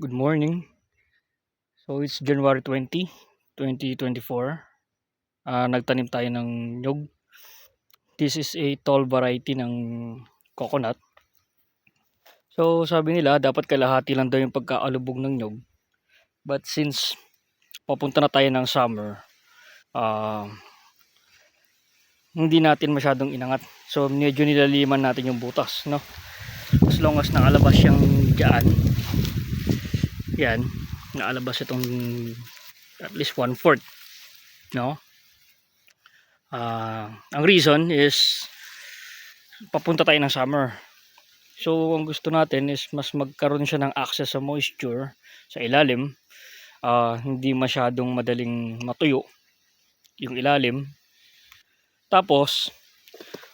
Good morning. So it's January 20, 2024. Ah, nagtanim tayo ng nyog. This is a tall variety ng coconut. So sabi nila dapat kalahati lang daw yung pagkaalubog ng nyog. But since papunta na tayo ng summer, ah hindi natin masyadong inangat. So medyo nilaliman natin yung butas, no? As long as nakalabas siyang dyan, yan, nakalabas itong at least one fourth no? Ah, ang reason is papunta tayo ng summer. So ang gusto natin is mas magkaroon siya ng access sa moisture sa ilalim. Ah, hindi masyadong madaling matuyo yung ilalim. Tapos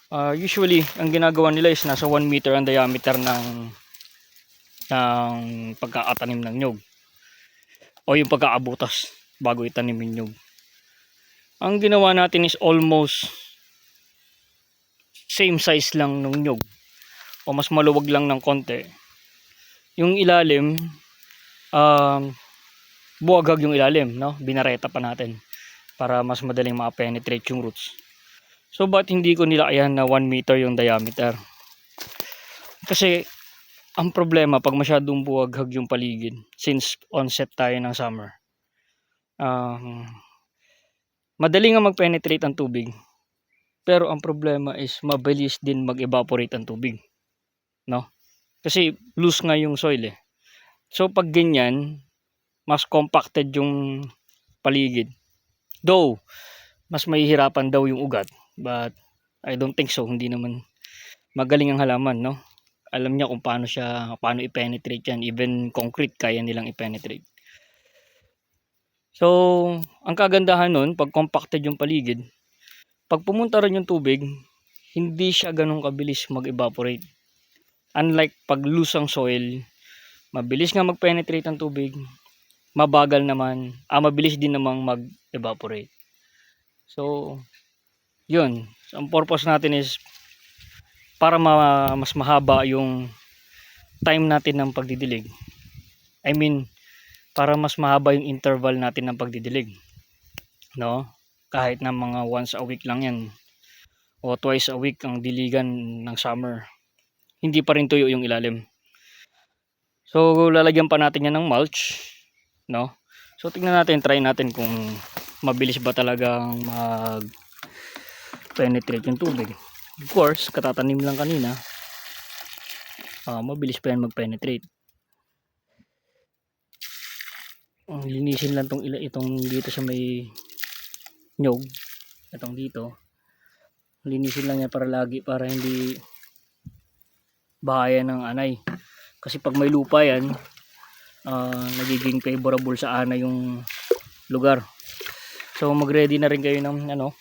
ah, usually ang ginagawa nila is nasa 1 meter ang diameter ng ng pagkakatanim ng nyog o yung pagkaabutas bago itanim yung nyug. Ang ginawa natin is almost same size lang ng nyug o mas maluwag lang ng konti. Yung ilalim, um, buwagag yung ilalim, no? Binareta pa natin para mas madaling ma-penetrate yung roots. So, ba't hindi ko nilakayan na 1 meter yung diameter? Kasi, ang problema pag masyadong buwaghag yung paligid since onset tayo ng summer. Um, madali nga mag-penetrate ang tubig pero ang problema is mabilis din mag-evaporate ang tubig no? Kasi loose nga yung soil eh. So pag ganyan mas compacted yung paligid. Though mas mahihirapan daw yung ugat but I don't think so. Hindi naman magaling ang halaman no alam niya kung paano siya paano i-penetrate yan. Even concrete kaya nilang i-penetrate. So ang kagandahan nun pag compacted yung paligid pag pumunta rin yung tubig hindi siya ganun kabilis mag-evaporate. Unlike pag loose ang soil mabilis nga mag-penetrate ang tubig mabagal naman ah mabilis din namang mag-evaporate. So yun. So, ang purpose natin is para ma mas mahaba yung time natin ng pagdidilig. I mean, para mas mahaba yung interval natin ng pagdidilig. No? Kahit na mga once a week lang yan o twice a week ang diligan ng summer. Hindi pa rin tuyo yung ilalim. So, lalagyan pa natin yan ng mulch. No? So, tingnan natin, try natin kung mabilis ba talagang mag penetrate yung tubig. Of course, katatanim lang kanina. Uh, mabilis pa yan mag-penetrate. Uh, linisin lang tong ila itong dito sa may nyog. Itong dito. Linisin lang yan para lagi para hindi bahaya ng anay. Kasi pag may lupa yan, uh, nagiging favorable sa anay yung lugar. So mag-ready na rin kayo ng ano,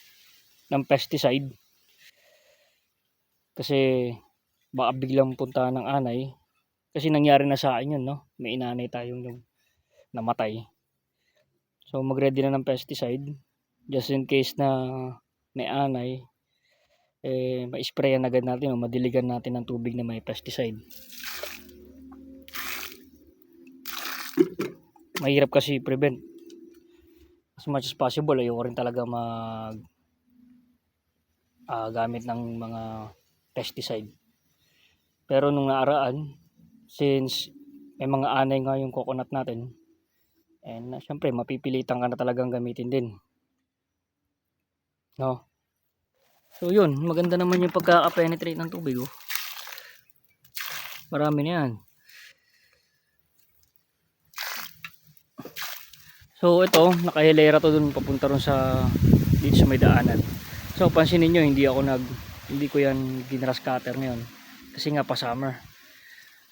ng pesticide kasi baka biglang punta ng anay. Kasi nangyari na sa akin yun no? May inanay tayong yung namatay. So magready na ng pesticide. Just in case na may anay eh ma-sprayan agad natin o madiligan natin ng tubig na may pesticide. Mahirap kasi prevent as much as possible ayoko rin talaga mag uh, gamit ng mga pesticide. Pero nung naaraan, since may mga anay nga yung coconut natin, and uh, syempre mapipilitan ka na talagang gamitin din. No? So yun, maganda naman yung pagkaka-penetrate ng tubig oh. Marami na yan. So ito, nakahilera to dun papunta ron sa dito sa may daanan. So pansinin niyo hindi ako nag hindi ko yan ginras cutter ngayon. Kasi nga pa summer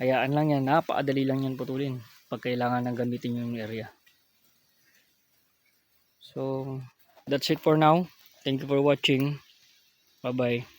hayaan lang yan. Napakadali lang yan putulin pag kailangan ng gamitin yung area. So that's it for now. Thank you for watching. Bye bye